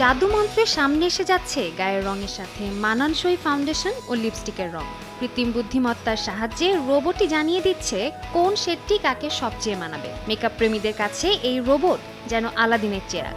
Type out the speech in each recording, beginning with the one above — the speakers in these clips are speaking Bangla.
জাদু মন্ত্রের সামনে এসে যাচ্ছে গায়ের রঙের সাথে মানানসই ফাউন্ডেশন ও লিপস্টিকের রং। কৃত্রিম বুদ্ধিমত্তার সাহায্যে রোবটই জানিয়ে দিচ্ছে কোন শেডটি কাকে সবচেয়ে মানাবে। মেকআপ প্রেমীদের কাছে এই রোবট যেন আলাদিনের চেরাগ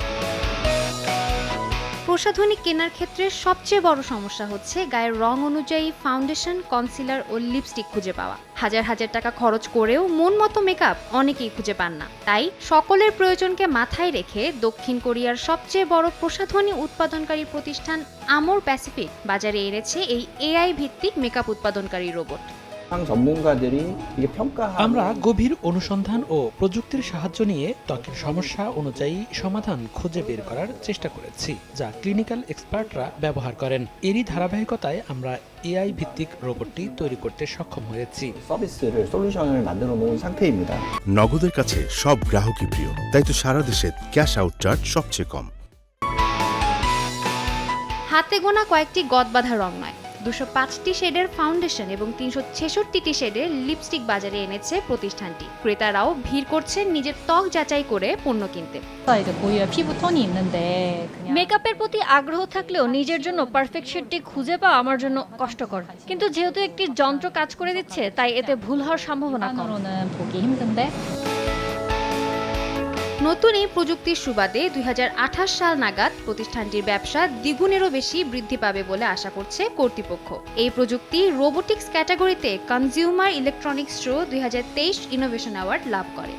প্রসাধনী কেনার ক্ষেত্রে সবচেয়ে বড় সমস্যা হচ্ছে গায়ের রং অনুযায়ী ফাউন্ডেশন, কনসিলার ও লিপস্টিক খুঁজে পাওয়া। হাজার হাজার টাকা খরচ করেও মন মতো মেকআপ অনেকেই খুঁজে পান না। তাই সকলের প্রয়োজনকে মাথায় রেখে দক্ষিণ কোরিয়ার সবচেয়ে বড় প্রসাধনী উৎপাদনকারী প্রতিষ্ঠান আমর প্যাসিফিক বাজারে এনেছে এই এআই ভিত্তিক মেকআপ উৎপাদনকারী রোবট। 상 전문가들이 이게 평가하는 আমরা গভীর অনুসন্ধান ও প্রযুক্তির সাহায্য নিয়ে ত্বকের সমস্যা অনুযায়ী সমাধান খুঁজে বের করার চেষ্টা করেছি যা ক্লিনিক্যাল এক্সপার্টরা ব্যবহার করেন এরই ধারাবাহিকতায় আমরা এআই ভিত্তিক রোবটটি তৈরি করতে সক্ষম হয়েছি 서비스를 솔루션을 만들어 놓은 상태입니다. নগদের কাছে সব গ্রাহকই প্রিয় তাই তো সারা দেশে ক্যাশ আউট চার্জ সবচেয়ে কম হাতে গোনা কয়েকটি গদবাঁধা রং নয় দুশো পাঁচটি শেডের ফাউন্ডেশন এবং তিনশো ছেষট্টিটি শেডের লিপস্টিক বাজারে এনেছে প্রতিষ্ঠানটি। ক্রেতারাও ভিড় করছেন নিজের ত্বক যাচাই করে পণ্য কিনতে। মেকআপের প্রতি আগ্রহ থাকলেও নিজের জন্য পারফেক্ট শেডটি খুঁজে পাওয়া আমার জন্য কষ্টকর। কিন্তু যেহেতু একটি যন্ত্র কাজ করে দিচ্ছে তাই এতে ভুল হওয়ার সম্ভাবনা কম। নতুন এই প্রযুক্তির সুবাদে দুই হাজার আঠাশ সাল নাগাদ প্রতিষ্ঠানটির ব্যবসা দ্বিগুণেরও বেশি বৃদ্ধি পাবে বলে আশা করছে কর্তৃপক্ষ। এই প্রযুক্তি রোবোটিক্স ক্যাটাগরিতে কনজিউমার ইলেকট্রনিক্স শো দুই হাজার তেইশ ইনোভেশন অ্যাওয়ার্ড লাভ করে।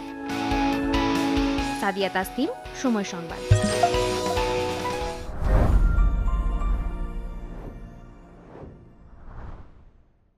সাদিয়া তাসনিম, সময় সংবাদ।